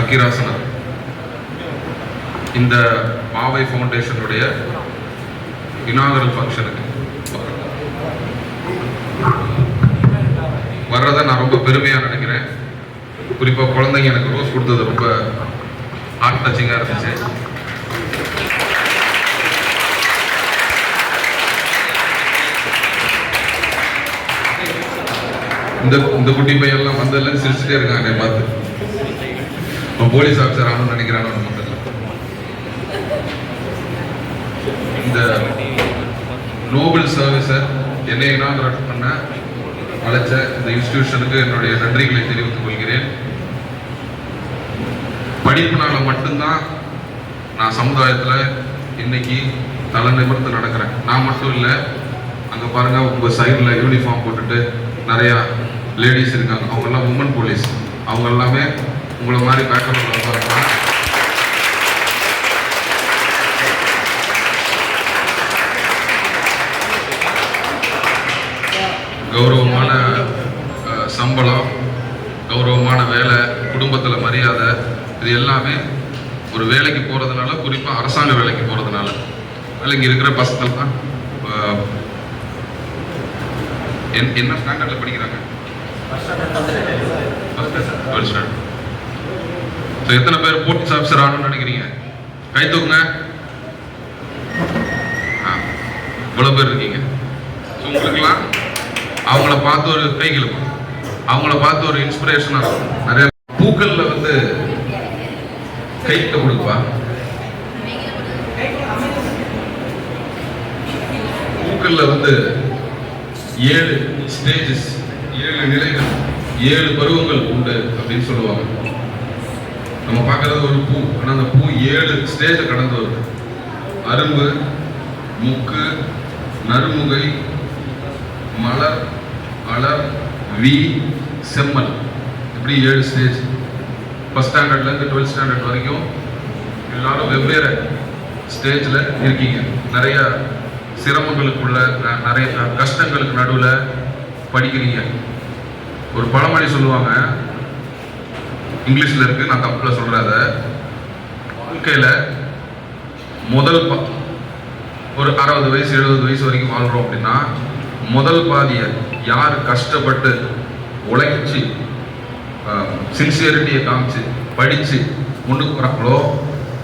அக்கிராசனர் இந்த மாவை ஃபவுண்டேஷனுடைய இனாகரல் ஃபங்க்ஷனுக்கு வர்றதை நான் ரொம்ப பெருமையாக நினைக்கிறேன். குறிப்பாக குழந்தைங்க எனக்கு ரோஸ் கொடுத்தது ரொம்ப ஹார்ட் டச்சிங்காக இருந்துச்சு. இந்த இந்த குட்டி பையன்லாம் வந்ததுலேருந்து சிரிச்சுட்டே இருக்காங்க என்னை பார்த்து. அவன் போலீஸ் ஆஃபீஸர் ஆகணும்னு நினைக்கிறானு நமக்கு இந்த நோபல் சர்வீஸை என்னை இனாகரேட் பண்ண அழைச்ச இந்த இன்ஸ்டிடியூஷனுக்கு என்னுடைய நன்றிகளை தெரிவித்துக் கொள்கிறேன். படிப்புனால மட்டும்தான் நான் சமுதாயத்தில் இன்னைக்கு தலை நிமிர்ந்து நடக்கிறேன். நான் மட்டும் இல்லை அங்கே பாருங்க உங்கள் சைடில் யூனிஃபார்ம் போட்டுட்டு நிறையா லேடிஸ் இருக்காங்க. அவங்கெல்லாம் உமன் போலீஸ் அவங்க எல்லாமே உங்களை மாதிரி பேக்ரவுண்டில் வந்தாங்கன்னா கௌரவமான சம்பளம் கௌரவமான வேலை குடும்பத்தில் மரியாதை இது எல்லாமே ஒரு வேலைக்கு போகிறதுனால குறிப்பாக அரசாங்க வேலைக்கு போகிறதுனால வேலைக்கு இருக்கிற பசங்கள்லாம் என்- என்ன ஸ்டாண்டர்டில் படிக்கிறாங்க? ஸ்டாண்டர்ட் ஸோ எத்தனை பேர் போலீஸ் ஆஃபீஸர் ஆகணும்னு நினைக்கிறீங்க? கை தூக்குங்க. இவ்வளோ பேர் இருக்கீங்க. ஸோ உங்களுக்குலாம் அவங்கள பார்த்து ஒரு கை அவங்கள பார்த்து ஒரு இன்ஸ்பிரேஷனாக இருக்கும். நிறைய பூக்களில் வந்து கைக்கு கொடுப்பா. பூக்களில் வந்து ஏழு ஸ்டேஜஸ் ஏழு நிலைகள் ஏழு பருவங்கள் உண்டு அப்படின்னு சொல்லுவாங்க. நம்ம பார்க்கறது ஒரு பூ. ஆனால் அந்த பூ ஏழு ஸ்டேஜை கடந்து வருது. அரும்பு முக்கு நறுமுகை மலர் அலர் வி செம்மல். இப்படி ஏழு ஸ்டேஜ் ஃபஸ்ட் ஸ்டாண்டர்ட்லேருந்து டுவெல்த் ஸ்டாண்டர்ட் வரைக்கும் எல்லாரும் வெவ்வேறு ஸ்டேஜில் இருக்கீங்க. நிறைய சிரமங்களுக்குள்ள ந- நிறைய கஷ்டங்களுக்கு நடுவில் படிக்கிறீங்க. ஒரு பழமொழி சொல்லுவாங்க இங்கிலீஷில் இருக்குது நான் தப்பில் சொல்கிறத வாழ்க்கையில் முதல் பா ஒரு அறுபது வயசு எழுபது வயசு வரைக்கும் வாழ்கிறோம் அப்படின்னா முதல் பாதியை யார் கஷ்டப்பட்டு உழைச்சி சின்சியரிட்டியை காமிச்சு படித்து முன்னுக்கு வராங்களோ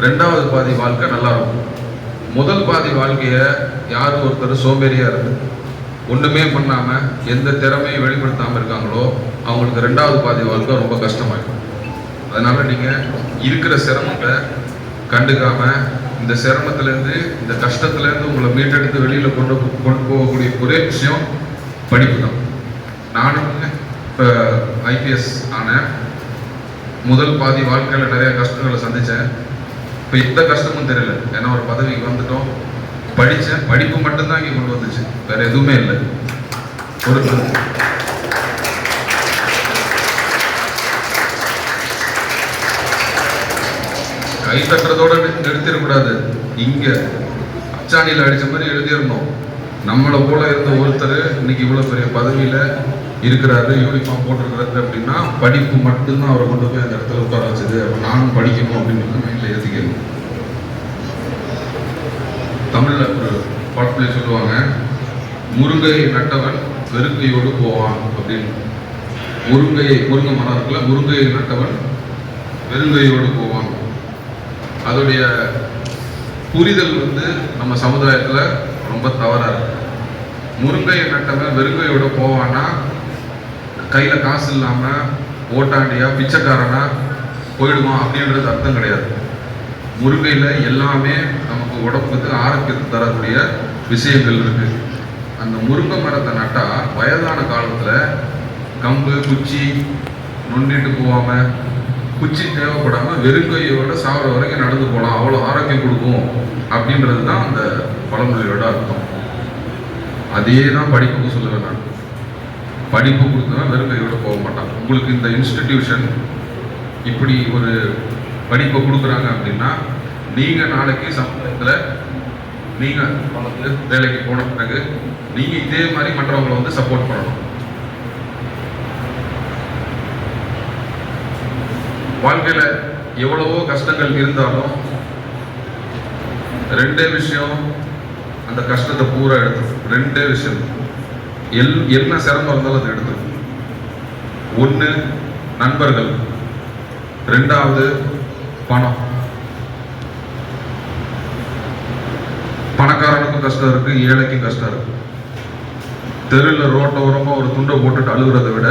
ரெண்டாவது பாதி வாழ்க்கை நல்லா இருக்கும். முதல் பாதி வாழ்க்கையை யார் ஒருத்தர் சோம்பேறியாக இருந்து ஒன்றுமே பண்ணாமல் எந்த திறமையும் வெளிப்படுத்தாமல் இருக்காங்களோ அவங்களுக்கு ரெண்டாவது பாதி வாழ்க்கை ரொம்ப கஷ்டமாயிடும். அதனால நீங்கள் இருக்கிற சிரமத்தை கண்டுக்காம இந்த சிரமத்திலேருந்து இந்த கஷ்டத்துலேருந்து உங்களை மீட்டெடுத்து வெளியில் கொண்டு போ- கொண்டு போகக்கூடிய ஒரே விஷயம் படிப்பு தான். நானும் இப்போ ஐபிஎஸ் ஆனேன் முதல் பாதி வாழ்க்கையில் நிறைய கஷ்டங்களை சந்தித்தேன் இப்போ எந்த கஷ்டமும் தெரியல. ஏன்னா ஒரு பதவிக்கு வந்துட்டோம். படித்தேன் படிப்பு மட்டும்தான் இங்கே கொண்டு வந்துச்சு. வேறு எதுவுமே இல்லை. ஒரு கை தட்டுறதோட நிறுத்திடக்கூடாது. இங்க அச்சாணியில் அடிச்ச மாதிரி எழுதிடணும். நம்மளை போல இருந்த ஒருத்தர் இன்னைக்கு இவ்வளோ பெரிய பதவியில இருக்கிறாரு யூனிஃபார்ம் போட்டிருக்கிறாரு அப்படின்னா படிப்பு மட்டும்தான் அவரை கொண்டு போய் அந்த இடத்துல உட்கார வச்சது. அப்போ நானும் படிக்கணும் அப்படின்னு மைண்டில் எழுதிக்கணும் தமிழில் ஒரு பாட்டுலேயே சொல்லுவாங்க முருங்கையை நட்டவன் வெறுங்கையோடு போவான் அப்படின்னு. முருங்கையை முருங்கை மரம் இருக்குல்ல முருங்கையை நட்டவன் வெறுங்கையோடு போவான். அதோடைய புரிதல் வந்து நம்ம சமுதாயத்தில் ரொம்ப தவறாக இருக்கு. முருங்கையை நட்டவன் வெறுங்கையோட போவான்னா கையில் காசு இல்லாமல் ஓட்டாண்டியா பிச்சைக்காரனா போயிடுவான் அப்படின்றது அர்த்தம் கிடையாது. முருங்கையில் எல்லாமே நமக்கு உடம்புக்கு ஆரோக்கியத்தை தரக்கூடிய விஷயங்கள் இருக்கு. அந்த முருங்கை மரத்தை நட்டால் வயதான காலத்தில் கம்பு குச்சி நொண்டிட்டு போகாமல் குச்சி தேவைப்படாமல் வெறுங்கையோட சாவர வரைக்கும் நடந்து போகலாம் அவ்வளோ ஆரோக்கியம் கொடுக்கும். அப்படின்றது தான் அந்த பழமொழியோட அர்த்தம். அதே தான் படிப்புக்கு சொல்லுவேன் நான். படிப்பு கொடுத்தவன் வெறுங்கையோட போக மாட்டான். உங்களுக்கு இந்த இன்ஸ்டிடியூஷன் இப்படி ஒரு படிப்பை கொடுக்குறாங்க அப்படின்னா நீங்கள் நாளைக்கு சமுதாயத்தில் நீங்கள் வளர்ந்து வேலைக்கு போன பிறகு நீங்கள் இதே மாதிரி மற்றவங்களை வந்து சப்போர்ட் பண்ணணும். வாழ்க்கையில் எவ்வளவோ கஷ்டங்கள் இருந்தாலும் ரெண்டே விஷயம் அந்த கஷ்டத்தை பூரா எடுத்துரும் ரெண்டே விஷயம். எல் என்ன சிரமம் இருந்தாலும் அதை எடுத்துரும் ஒன்று நண்பர்கள். ரெண்டாவது பணம். பணக்காரனுக்கும் கஷ்டம் இருக்கு ஏழைக்கும் கஷ்டம் இருக்கு. தெருவில் ரோட்டோரமாக ஒரு துண்டை போட்டுட்டு அழுகுறதை விட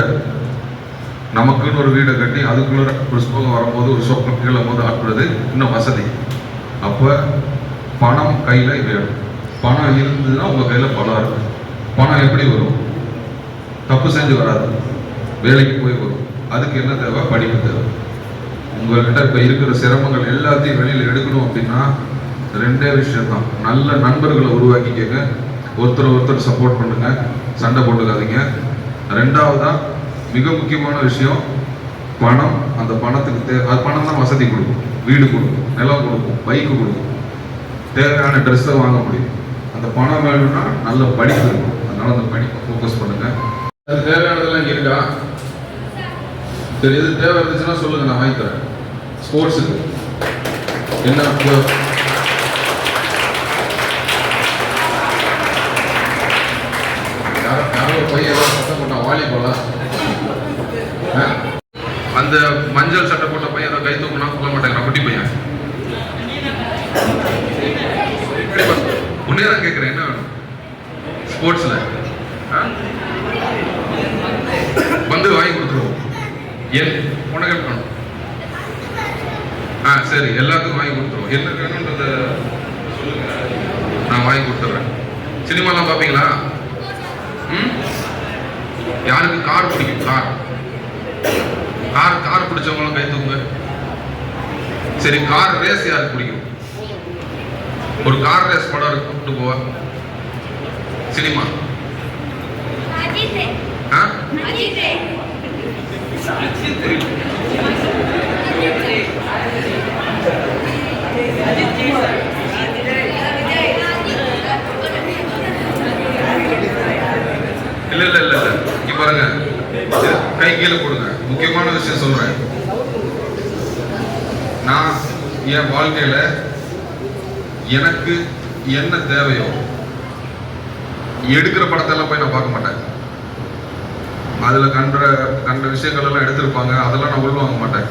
நமக்குன்னு ஒரு வீடை கட்டி அதுக்குள்ள ஒரு சுகம் வரும்போது ஒரு சொப்பம் கீழே போது ஆட்டுறது இன்னும் வசதி. அப்போ பணம் கையில் வேணும். பணம் இருந்ததுன்னா உங்கள் கையில் பணம் இருக்கு. பணம் எப்படி வரும்? தப்பு செஞ்சு வராது. வேலைக்கு போய் வரும். அதுக்கு என்ன தேவை? படிப்பு தேவை. உங்கள்கிட்ட இப்போ இருக்கிற சிரமங்கள் எல்லாத்தையும் வெளியில் எடுக்கணும் அப்படின்னா ரெண்டே விஷயம் தான் நல்ல நண்பர்களை உருவாக்கிக்கங்க. ஒருத்தர் ஒருத்தர் சப்போர்ட் பண்ணுங்க. சண்டை போட்டுக்காதீங்க. ரெண்டாவதாக மிக முக்கியமான விஷயம் பணம். அந்த பணத்துக்கு தே அது பணம் தான் வசதி கொடுக்கும். வீடு கொடுக்கும் நிலம் கொடுக்கும் பைக்கு கொடுக்கும். தேவையான ட்ரெஸ்ஸை வாங்க முடியும். அந்த பணம் வேணும்னா நல்ல படிப்பு இருக்கும். அதனால அந்த படிப்பை ஃபோக்கஸ் பண்ணுங்க. அது தேவையானதெல்லாம் இருக்கா? சரி எது தேவை இருந்துச்சுன்னா சொல்லுங்க நான் வாங்கி தரேன். ஸ்போர்ட்ஸுக்கு என்ன இப்போ யாரோ யாரோ ஒரு பையன் ஏதோ சத்தம் போட்டான் வாலிபாலா ஆ? அந்த மஞ்சள் சட்டை போட்ட பையன் ஏதோ கை தூக்குனா சொல்ல மாட்டேங்கிறான் குட்டி பையன். உன்னே தான் கேட்குறேன் என்ன வேணும்? ஸ்போர்ட்ஸில். வந்து வாங்கி கொடுத்துருவோம். என் உனக்கு என்ன ஆ சரி எல்லாத்துக்கும் வாங்கி கொடுத்துருவோம். என்ன வேணுன்றத சொல்லுங்க நான் வாங்கி கொடுத்துட்றேன். சினிமாலாம் பார்ப்பீங்களா ம்? யாருக்கு கார் பிடிக்கும்? கார். கார் கார் பிடிச்சவங்களும் கை தூங்க சரி கார் ரேஸ் யாருக்கு பிடிக்கும்? ஒரு கார் ரேஸ் படம் இருக்கு கூப்பிட்டு போவா. சினிமா. இல்ல இல்ல இல்ல இல்ல. இங்க பாருங்க. கை கீழே கொடுங்க முக்கியமான விஷயம் சொல்றேன். நான் என் வாழ்க்கையில எனக்கு என்ன தேவையோ எடுக்கிற படத்தெல்லாம் போய் நான் பார்க்க மாட்டேன். அதுல கண்ட கண்ட விஷயங்கள் எல்லாம் எடுத்திருப்பாங்க. அதெல்லாம் நான் உள்வாங்க மாட்டேன்.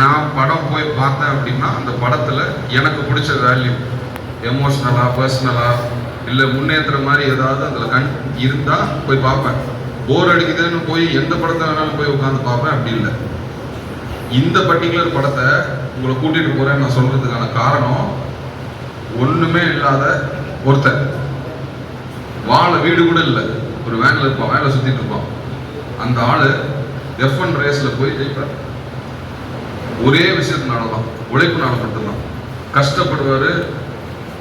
நான் படம் போய் பார்த்தேன் அப்படின்னா அந்த படத்துல எனக்கு பிடிச்ச வேல்யூ எமோஷ்னலா பர்சனலா இல்லை முன்னேற்ற மாதிரி ஏதாவது அதுல கண் இருந்தால் போய் பார்ப்பேன். போர் அடிக்குதுன்னு போய் எந்த படத்தை வேணாலும் போய் உட்காந்து பார்ப்பேன் அப்படி இல்லை. இந்த பர்டிகுலர் படத்தை உங்களை கூட்டிட்டு போறேன்னு நான் சொல்றதுக்கான காரணம் ஒண்ணுமே இல்லாத ஒருத்தன். வாழ வீடு கூட இல்லை. ஒரு வேன்ல இருப்பான் வேனில் சுத்திட்டு இருப்பான். அந்த ஆள் எஃப் ஒன் ரேஸ்ல போய் ஜெயிப்பார். ஒரே விஷயத்தினால தான் உழைப்புனால மட்டும்தான் கஷ்டப்படுவாரு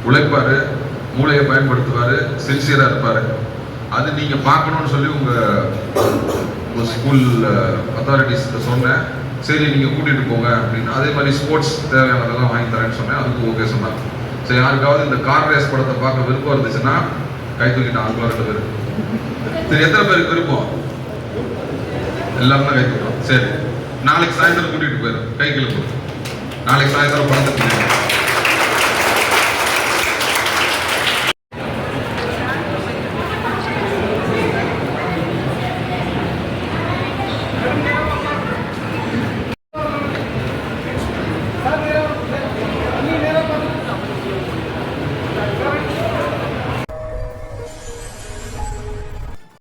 உழைப்பாரு மூளையை பயன்படுத்துவாரு சின்சியரா இருப்பாரு. அது நீங்க பார்க்கணும்னு சொல்லி உங்க உங்க ஸ்கூல் அத்தாரிட்டிஸ் சொன்னேன். சரி நீங்க கூட்டிட்டு போங்க அப்படின்னு. அதே மாதிரி ஸ்போர்ட்ஸ் தேவையானதெல்லாம் வாங்கி தரேன்னு சொன்னேன். அதுக்கு ஓகே சொன்னாங்க. சரி யாருக்காவது இந்த கார் ரேஸ் படத்தை பார்க்க விருப்பம் இருந்துச்சுன்னா கை தூக்கிட்டு ஆண்களா ரெண்டு பேர். சரி எத்தனை பேருக்கு விருப்பம்? எல்லாரும் கை தூக்குறோம் சரி. நாளைக்கு சாயந்தரம் கூட்டிட்டு போயிடும் கை கிளம்பு நாளைக்கு சாயந்தரம் படத்துக்கு